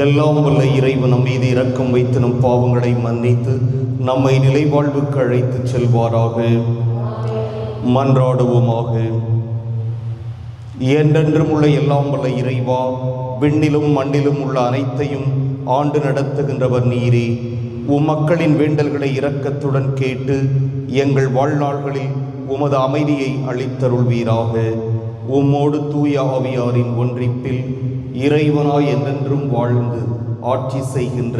எல்லாம் வல்ல இறைவன் நம் மீது இரக்கம் வைத்து நம் பாவங்களை மன்னித்து நம்மை நிலைவாழ்வுக்கு அழைத்துச் செல்வாராக. மன்றாடுவோமாக. என்றென்றும் உள்ள எல்லாம் வல்ல இறைவா விண்ணிலும் மண்ணிலும் உள்ள அனைத்தையும் ஆண்டு நடத்துகின்றவர் நீரே. உம் மக்களின் வேண்டல்களை இரக்கத்துடன் கேட்டு எங்கள் வாழ்நாள்களில் உமது அமைதியை அளித்தருள்வீராக. உம்மோடு தூய ஆவியாரின் ஒன்றிப்பில் இறைவனாய் என்றென்றும் வாழ்ந்து ஆட்சி செய்கின்ற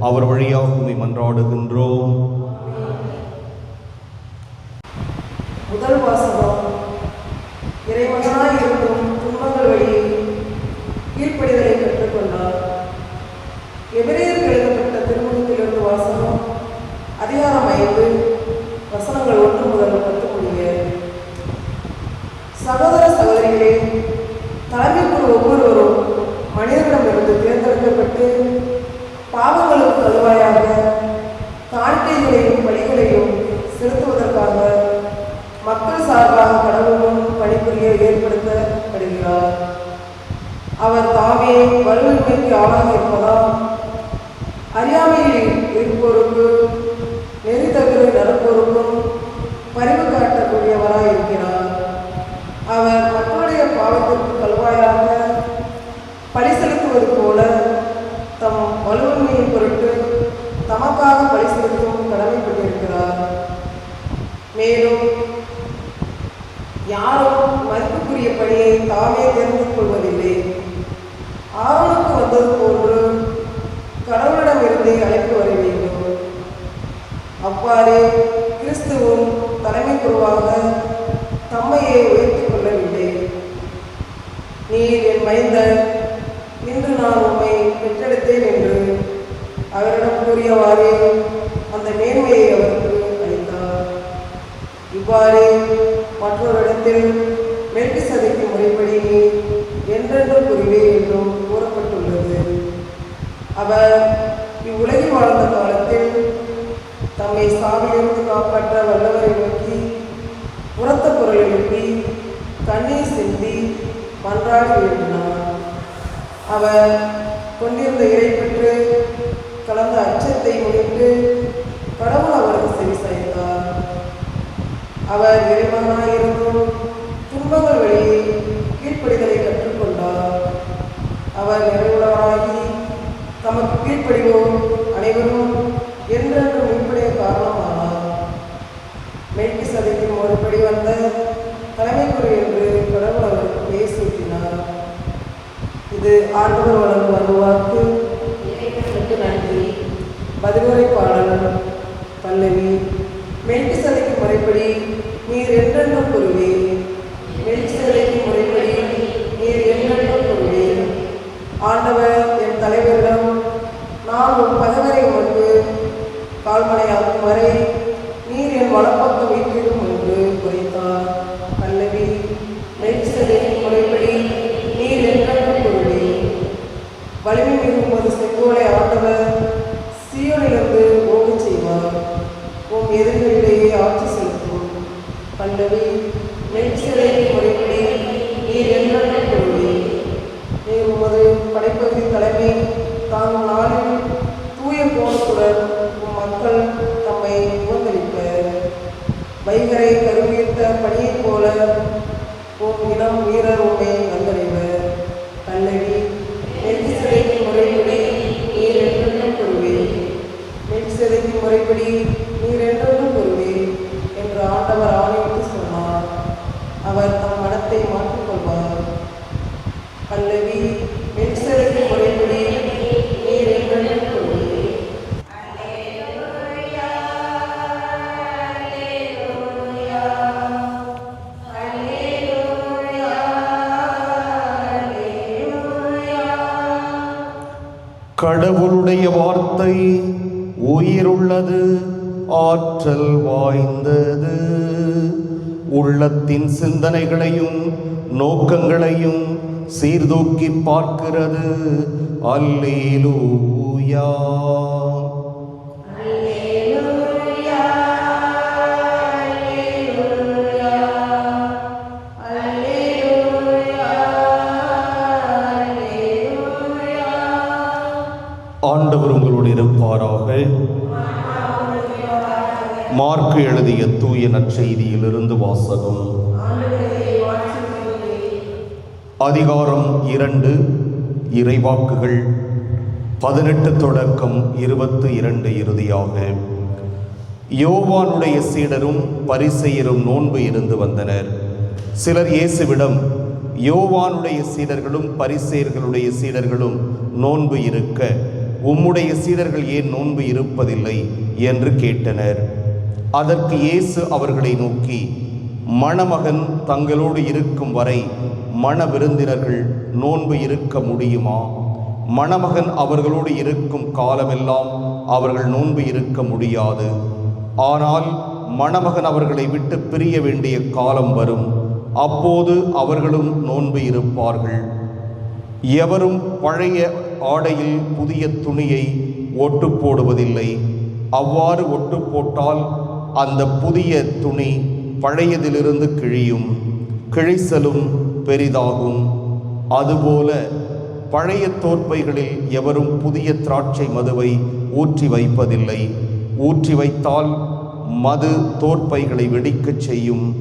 அவர் வழியாக உண்மை மன்றாடுகின்றோம். முதல் வாசகம் ஏற்படுத்தப்படுகிறார். அவர் தாமே வலுவின்மைக்கு ஆளாக இருப்பதால் அறியாமையில் இருப்போருக்கு நெறி தகுதி நடப்போருக்கும் பரிவு காட்டக்கூடியவராக இருக்கிறார். அவர் மக்களுடைய பாவத்திற்கு கல்வாயாக பழி செலுத்துவது போல தம் வலுவின்மையை பொருட்டு தமக்காக பழி செலுத்தும் கடமைப்பட்டிருக்கிறார். மேலும் யாரும் மதிப்புக்குரிய பணியை தாமே தெரிந்து கொள்வதில்லை. ஆரோனுக்கு வந்தது போன்று கடவுளிடமிருந்தே அழைப்பு வர வேண்டும். அவ்வாறே கிறிஸ்துவும் தலைமை குருவாக தம்மையை உயர்த்திக் கொள்ளவில்லை. நீர் என் மைந்தன் இன்று நான் உண்மை பெற்றெடுத்தேன் என்று அவரிடம் கூறியவாறே அந்த நேர்மையை அவருக்கு அளித்தார். இவ்வாறே மற்றொரு இடத்தில் மெல்கி சதைக்கு முறைப்படி நீ என்றென்றும் புரிவே என்றும் கூறப்பட்டுள்ளது. அவர் இவ்வுலகில் வாழ்ந்த காலத்தில் தம்மை சாவிலிருந்து காப்பாற்ற வல்லவரை நோக்கி உரத்த குரல் எழுப்பி கண்ணீர் சிந்தி மன்றாடி எழுப்பினார். அவர் கொண்டிருந்த இறை பெற்று கலந்த அச்சத்தை முடித்து கடவுள் அவருக்கு செவி சாய்த்தார். அவர் இறைவனாயிருந்தும் துன்பங்கள் வழியை கீழ்ப்படிதலை கற்றுக்கொண்டார். அவர் நிறைவுள்ளவராகி தமக்கு கீழ்ப்படிவோம் அனைவரும் என்றென்று மீட்படைய காரணமானார். மேற்கு சதைக்கு ஒருபடி வந்த தலைமைக்குறை என்று கடவுள் அவருக்கு பெயர் இது ஆண்டவர் வழங்கும் வருவார் இறைவனுக்கு நன்றி பதிலுரை பாடல் பல்லவி மெல்கி சதைக்கு முறைப்படி நீர் என்றென்றும் கூறுவே மெல்கி சதைக்கு முறைப்படி நீர் என்றென்றும் கூறுவே ஆண்டவர் என் தலைவரிடம் நான் உன் பதவரை உனக்கு கால்மனையாக்கும் வரை நீர் என் வலப்பக்கம் வீட்டிலும் என்று குறைத்தார் பல்லவி மெல்கி சதைக்கு முறைப்படி நீர் என்றென்றும் கூறுவே வலிமை மிகு உமது செங்கோலை ஆண்டவர் சீயோனிலிருந்து ஓகச் செய்வார் உம் எதிரிகளிலேயே ஆட்சி செலுத்தும் பல்லவி நெற்றிலை முறைப்படி நீர் என்னென்ன கொள்வி நீர் உமது படைப்பகுதி தலைமை தாங்கும் நாளில் தூய கோணத்துடன் உம் மக்கள் தம்மை உபந்தளிப்பர் வைகரை கருவித்த பணியைப் போல உம் இளம் வீரர் உம்மை வந்தடைவர் பல்லவி நெற்றி சிலைக்கு முறைப்படி நீர் என்றென்றும் கொள்வே நெற்றி சிலைக்கு முறைப்படி கடவுளுடைய வார்த்தை உயிருள்ளது ஆற்றல் வாய்ந்தது. உள்ளத்தின் சிந்தனைகளையும் நோக்கங்களையும் சீர்தூக்கி பார்க்கிறது. அல்லேலூயா. ஆண்டவர் உங்களோடு இருப்பாராக மார்க்கு எழுதிய தூய நற்செய்தியிலிருந்து வாசகம். அதிகாரம் இரண்டு இறைவாக்குகள் பதினெட்டு தொடக்கம் இருபத்து இரண்டு இறுதியாக. யோவானுடைய சீடரும் பரிசெயரும் நோன்பு இருந்து வந்தனர். சிலர் இயேசுவிடம் யோவானுடைய சீடர்களும் பரிசெயர்களுடைய சீடர்களும் நோன்பு இருக்க உம்முடைய சீடர்கள் ஏன் நோன்பு இருப்பதில்லை? என்று கேட்டனர். அதற்கு இயேசு அவர்களை நோக்கி மணமகன் தங்களோடு இருக்கும் வரை மண விருந்தினர்கள் நோன்பு இருக்க முடியுமா? மணமகன் அவர்களோடு இருக்கும் காலமெல்லாம் அவர்கள் நோன்பு இருக்க முடியாது. ஆனால் மணமகன் அவர்களை விட்டு பிரிய வேண்டிய காலம் வரும். அப்போது அவர்களும் நோன்பு இருப்பார்கள். எவரும் பழைய ஆடையில் புதிய துணியை ஒட்டு போடுவதில்லை. அவ்வாறு ஒட்டு போட்டால் அந்த புதிய துணி பழையதிலிருந்து கிழியும் கிழிசலும் பெரிதாகும். அதுபோல பழைய தோற்பைகளில் எவரும் புதிய திராட்சை மதுவை ஊற்றி வைப்பதில்லை. ஊற்றி வைத்தால் மது தோற்பைகளை வெடிக்கச் செய்யும்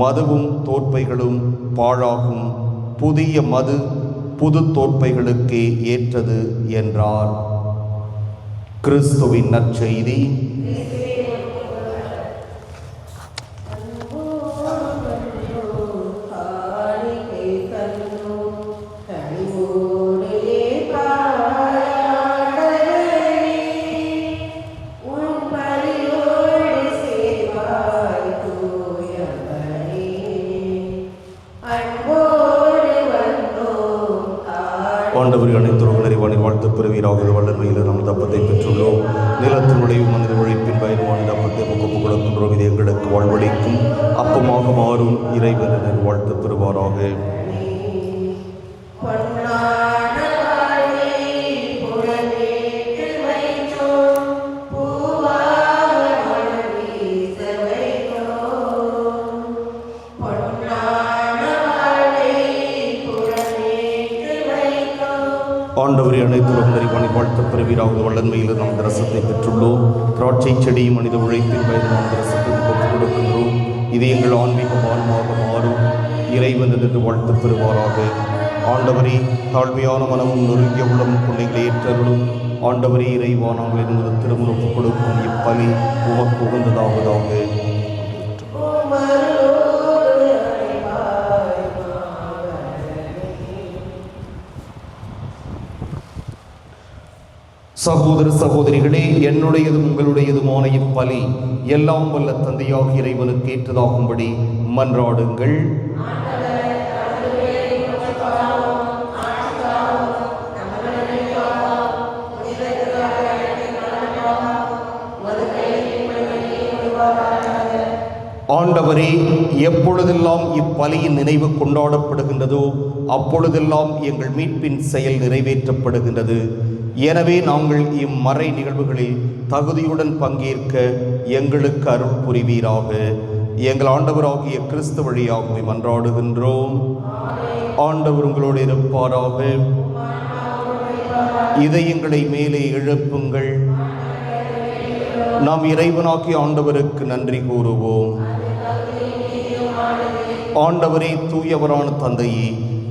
மதுவும் தோற்பைகளும் பாழாகும். புதிய மது புது தோற்பைகளுக்கே ஏற்றது என்றார். கிறிஸ்துவின் நற்செய்தி. பெறுவீராக வளர்வையில் நாம் தப்பத்தை பெற்றுள்ளோம். நிலத்தினுடைய மனித உழைப்பின் பயன்பாடு தப்பத்தை முகப்பு கொடுக்கின்றோம் இது எங்களுக்கு வாழ்வழிக்கும் அப்பமாக மாறும் இறைவனின் வாழ்த்து பெறுவாராக. உணரிவானில் வல்லன்மையில் நாம் ரசத்தை பெற்றுள்ளோம். திராட்சை செடியும் மனித உழைப்பின் நாம் ரசத்தை பெற்றுக் கொடுக்கின்றோம். இது எங்கள் ஆன்மீக பானமாக மாறும். இறைவன் என்று வாழ்த்து பெறுவாராக. ஆண்டவரே தாழ்மையான மனமும் நொறுங்கிய உள்ளமும் கொண்ட ஏற்றர்களும் ஆண்டவரே இறைவா நாங்கள் என்பது திருமணம் கொடுக்கும். இப்பலி உமக்கு உகந்ததாவதாக. சகோதர சகோதரிகளே என்னுடையதும் உங்களுடையதுமான இப்பலி எல்லாம் வல்ல தந்தையாக இறைவனுக்கு ஏற்றதாகும்படி மன்றாடுங்கள். ஆண்டவரே எப்பொழுதெல்லாம் இப்பலியின் நினைவு கொண்டாடப்படுகின்றதோ அப்பொழுதெல்லாம் எங்கள் மீட்பின் செயல் நிறைவேற்றப்படுகின்றது. எனவே நாங்கள் இம்மறை நிகழ்வுகளில் தகுதியுடன் பங்கேற்க எங்களுக்கு அருள் புரிவீராக. எங்கள் ஆண்டவராகிய கிறிஸ்து வழியாகவே மன்றாடுகின்றோம். ஆண்டவர் உங்களோடு இருப்பாராக. இதயங்களை மேலே எழுப்புங்கள். நாம் இறைவனாக்கி ஆண்டவருக்கு நன்றி கூறுவோம். ஆண்டவரே தூயவரான தந்தையே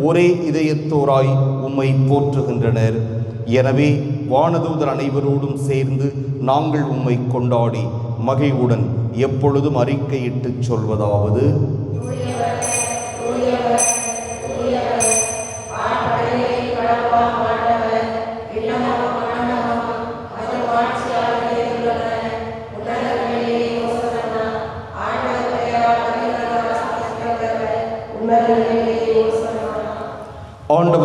ஒரே இதயத்தோராய் உம்மை போற்றுகின்றனர். எனவே வானதூதர் அனைவரோடும் சேர்ந்து நாங்கள் உம்மை கொண்டாடி மகிழ்வுடன் எப்பொழுதும் அறிக்கையிட்டுச் சொல்வதாவது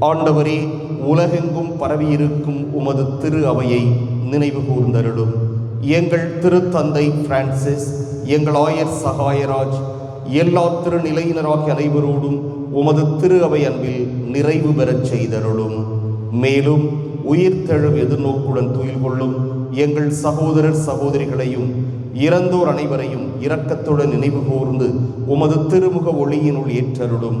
ஆண்டவரே உலகெங்கும் பரவியிருக்கும் உமது திரு அவையை நினைவு கூர்ந்தருளும். எங்கள் திருத்தந்தை பிரான்சிஸ் எங்கள் ஆயர் சகாயராஜ் எல்லா திருநிலையினராகிய அனைவரோடும் உமது திரு அவை அன்பில் நிறைவு பெறச் செய்தருளும். மேலும் உயிர்த்தெழும் எதிர்நோக்குடன் துயில் கொள்ளும் எங்கள் சகோதரர் சகோதரிகளையும் இறந்தோர் அனைவரையும் இரக்கத்துடன் நினைவு கூர்ந்து உமது திருமுக ஒளியினுள் ஏற்றருளும்.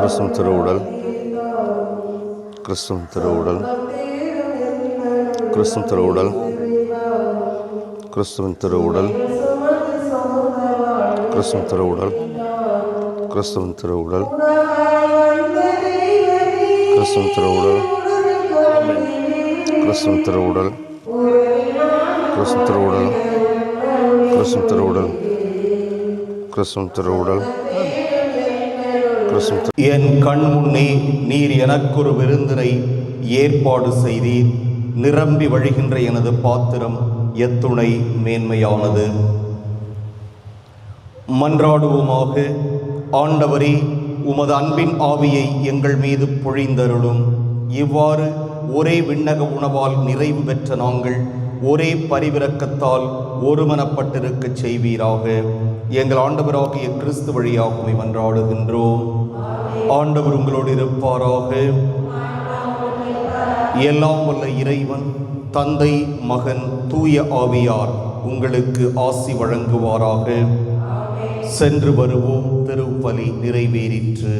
கிறிஸ்துவின் திருவுடல் கிறிஸ்துவின் திருவுடல் கிறிஸ்துவின் திருவுடல் கிறிஸ்துவின் திருவுடல் கிறிஸ்துவின் திருவுடல் கிறிஸ்துவின் திருவுடல் கிறிஸ்துவின் திருவுடல் கிறிஸ்துவின் திருவுடல் கிறிஸ்துவின் திருவுடல் கிறிஸ்துவின் திருவுடல் கிறிஸ்துவின் திருவுடல் என் கண் முன்னே நீர் எனக்கொரு விருந்தினை ஏற்பாடு செய்தீர். நிரம்பி வழிகின்ற எனது பாத்திரம் எத்துணை மேன்மையானது. மன்றாடுவோமாக ஆண்டவரே உமது அன்பின் ஆவியை எங்கள் மீது பொழிந்தருளும். இவ்வாறு ஒரே விண்ணக உணவால் நிறைவு பெற்ற நாங்கள் ஒரே பரிவிரக்கத்தால் ஒருமனப்பட்டிருக்கச் செய்வீராக. எங்கள் ஆண்டவராகிய கிறிஸ்து வழியாகவே மன்றாடுகின்றோம் ஆண்டவர் உங்களோடு இருப்பாராக. எல்லாம் வல்ல இறைவன் தந்தை மகன் தூய ஆவியார் உங்களுக்கு ஆசி வழங்குவாராக. சென்று வருவோம் திருப்பலி நிறைவேறிற்று.